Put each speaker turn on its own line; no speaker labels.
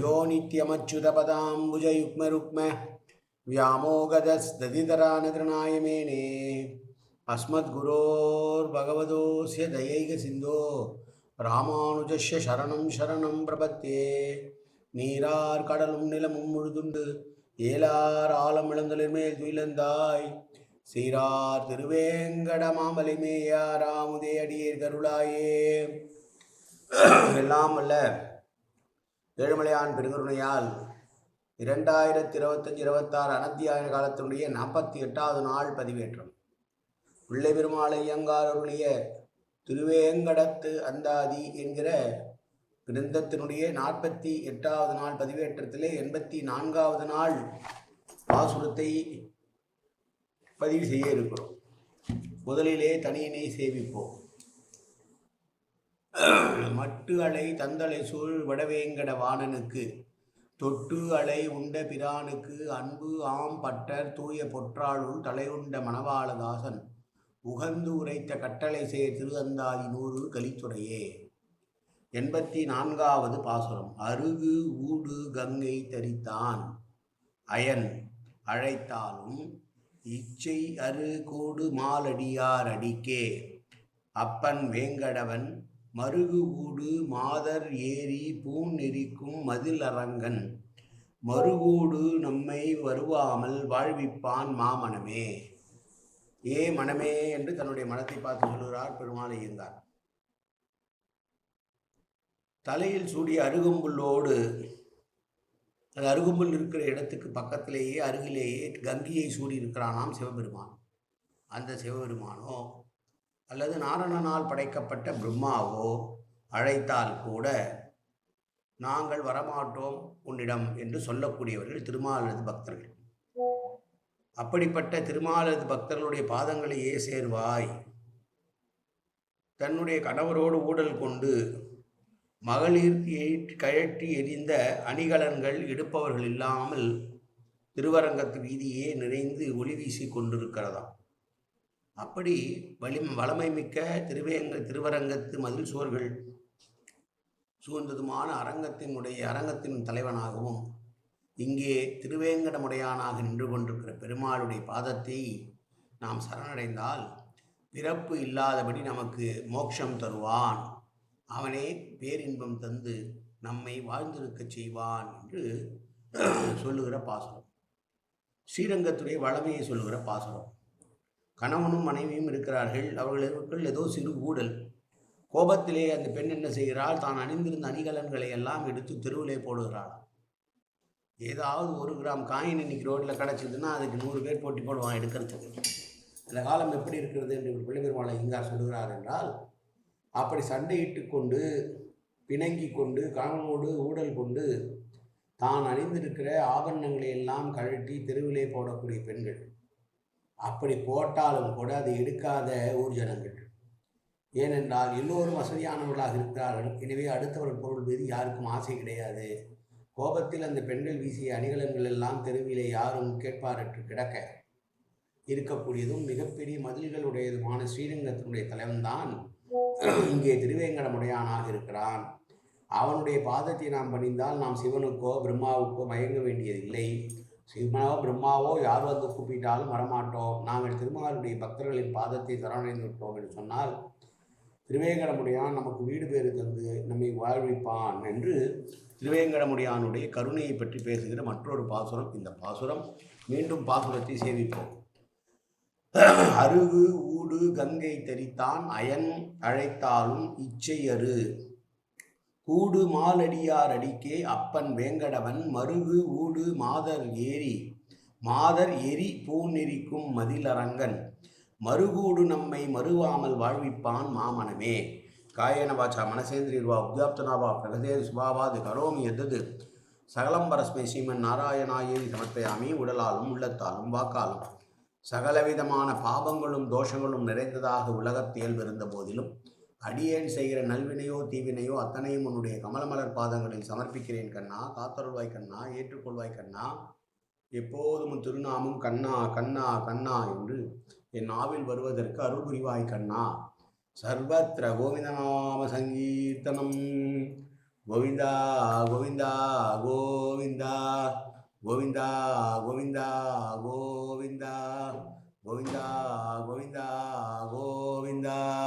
यो नित्यमच्युतपदाम्बुजयुग्मरुक्म व्यामोगदस्तदितरानतृणाय मेने अस्मद्गुरोर्भगवतोऽस्य दयैकसिन्धो ராமானுஜஸ்ய சரணம் சரணம் பிரபத்தே நீரார் கடலும் நிலமும் முழுதுண்டு ஏலார் ஆலம் இளந்தலிர் மேல் துயிலந்தாய் சீரார் திருவேங்கட மாமலை மேயாராமுதே அடியேர் கருளாயே எல்லாம் அல்ல ஏழுமலையான் பெருங்கருணையால் இரண்டாயிரத்தி இருபத்தஞ்சி இருபத்தாறு அனத்தியாய காலத்தினுடைய நாற்பத்தி எட்டாவது நாள் பதிவேற்றம். பிள்ளை பெருமாள் ஐயங்காரருடைய திருவேங்கடத்து அந்தாதி என்கிற கிரந்தத்தினுடைய நாற்பத்தி எட்டாவது நாள் பதிவேற்றத்திலே எண்பத்தி நான்காவது நாள் பாசுரத்தை பதிவு செய்ய இருக்கிறோம். முதலிலே தனியினை சேவிப்போம். மட்டு அலை தந்தலை சூழ் வடவேங்கட வாணனுக்கு தொட்டு அலை உண்ட பிரானுக்கு அன்பு ஆம் பட்டர் தூய பொற்றாளுள் தலையுண்ட மணவாளதாசன் உகந்து உரைத்த கட்டளை சேர் திருவந்தாதி நூறு கலித்துறையே. எண்பத்தி நான்காவது பாசுரம். அருகு ஊடு கங்கை தரித்தான். அயன் அழைத்தாலும் இச்சை அரு கோடு மாலடியார் அடிக்கே. அப்பன் வேங்கடவன் மருகு ஊடு மாதர் ஏரி பூன் நெறிக்கும் மதில் அரங்கன் மறுகூடு நம்மை வருவாமல் வாழ்விப்பான் மாமனமே. ஏ மனமே என்று தன்னுடைய மனத்தை பார்த்து சொல்கிறார் பெருமாள் ஐயங்கார். தலையில் சூடிய அருகம்புல்லோடு அது அருகம்புல் இருக்கிற இடத்துக்கு பக்கத்திலேயே அருகிலேயே கங்கையை சூடி இருக்கிறானாம் சிவபெருமான். அந்த சிவபெருமானோ அல்லது நாரணனால் படைக்கப்பட்ட பிரம்மாவோ அழைத்தால் கூட நாங்கள் வரமாட்டோம் உன்னிடம் என்று சொல்லக்கூடியவர்கள் திருமாலது பக்தர்கள். அப்படிப்பட்ட திருமாலது பக்தர்களுடைய பாதங்களையே சேர்வாய். தன்னுடைய கணவரோடு ஊடல் கொண்டு மகளிர் கழற்றி எரிந்த அணிகலன்கள் எடுப்பவர்கள் இல்லாமல் திருவரங்கத்து வீதியே நிறைந்து ஒளி வீசி கொண்டிருக்கிறதாம். அப்படி வலி வளமை மிக்க திருவேங்க திருவரங்கத்து மதில் சுவர்கள் சூழ்ந்ததுமான அரங்கத்தினுடைய அரங்கத்தின் தலைவனாகவும் இங்கே திருவேங்கடமுடையானாக நின்று கொண்டிருக்கிற பெருமாளுடைய பாதத்தை நாம் சரணடைந்தால் பிறப்பு இல்லாதபடி நமக்கு மோட்சம் தருவான். அவனே பேரின்பம் தந்து நம்மை வாழ்ந்திருக்கச் செய்வான் என்று சொல்லுகிற பாசுரம். ஸ்ரீரங்கத்துடைய வளமையை சொல்லுகிற பாசுரம். கணவனும் மனைவியும் இருக்கிறார்கள். அவர்களுக்குள் ஏதோ சிறு ஊடல். கோபத்திலே அந்த பெண் என்ன செய்கிறாள்? தான் அணிந்திருந்த அணிகலன்களை எல்லாம் எடுத்து தெருவிலே போடுகிறாள். ஏதாவது ஒரு கிராம் காயின் இன்னைக்கு ரோட்டில் கிடச்சிதுன்னா அதுக்கு நூறு பேர் போட்டி போடுவான் எடுக்கிறதுக்கு. அந்த காலம் எப்படி இருக்கிறது என்று பிள்ளை பெருமாளை இங்கார் சொல்கிறார் என்றால் அப்படி சண்டையிட்டு கொண்டு பிணங்கி கொண்டு கணவனோடு ஊடல் கொண்டு தான் அணிந்திருக்கிற ஆபரணங்களை எல்லாம் கழட்டி தெருவிலே போடக்கூடிய பெண்கள். அப்படி போட்டாலும் கூட அதை எடுக்காத ஊர் ஜனங்கள். ஏனென்றால் எல்லோரும் வசதியானவர்களாக இருக்கிறார்கள். எனவே அடுத்தவர்கள் பொருள் மீது யாருக்கும் ஆசை கிடையாது. கோபத்தில் அந்த பெண்கள் வீசிய அணிகலன்கள் எல்லாம் தெருவிலே யாரும் கேட்பாரற்று கிடக்க. இருக்கக்கூடியதும் மிகப்பெரிய மதில்களுடையதுமான ஸ்ரீரங்கத்தினுடைய தலைவன்தான் இங்கே திருவேங்கடமுடையானாக இருக்கிறான். அவனுடைய பாதத்தை நாம் பணிந்தால் நாம் சிவனுக்கோ பிரம்மாவுக்கோ மயங்க வேண்டியதில்லை. சிவனாவோ பிரம்மாவோ யார் வந்து கூப்பிட்டாலும் வரமாட்டோம். நாங்கள் திருமகளுடைய பக்தர்களின் பாதத்தை சரணடைந்து விட்டோம் என்று சொன்னால் திருவேங்கடமுடையான் நமக்கு வீடு பேறு தந்து நம்மை வாழ்விப்பான் என்று திருவேங்கடமுடையானுடைய கருணையை பற்றி பேசுகிற மற்றொரு பாசுரம். இந்த பாசுரம் மீண்டும் பாசுரத்தை சேவிப்போம் அருகு ஊடு கங்கை தெரித்தான் அயன் அழைத்தாலும் இச்சையரு கூடு மாலடியார் அடிக்கே அப்பன் வேங்கடவன் மருகு ஊடு மாதர் ஏரி. மாதர் எரி பூநெறிக்கும் மதிலரங்கன். மறுகூடு நம்மை மறுவாமல் வாழ்விப்பான் மாமனமே. காயன வாச்சா மனசேந்திரிர்வா உத்யாப்தனாவா பிரகதே சுபாவாது கரோமி எதது சகலம்பரஸ்மை ஸ்ரீமன் நாராயணாயேதி சமர்ப்பயாமி உடலாலும் உள்ளத்தாலும் வாக்காலும். சகலவிதமான பாவங்களும் தோஷங்களும் நிறைந்ததாக உலகத் தேல்விருந்த போதிலும் அடியேன் செய்கிற நல்வினையோ தீவினையோ அத்தனையும் உன்னுடைய கமலமலர் பாதங்களில் சமர்ப்பிக்கிறேன் கண்ணா. காத்தருள்வாய் கண்ணா. ஏற்றுக்கொள்வாய் கண்ணா. எப்போதும் திருநாமும் திருநாமம் கண்ணா கண்ணா கண்ணா என்று என் நாவில் வருவதற்கு அருள் புரிவாய் கண்ணா. சர்வத்திர கோவிந்தநாம சங்கீர்த்தனம். கோவிந்தா கோவிந்தா கோவிந்தா. கோவிந்தா கோவிந்தா கோவிந்தா. கோவிந்தா கோவிந்தா கோவிந்தா.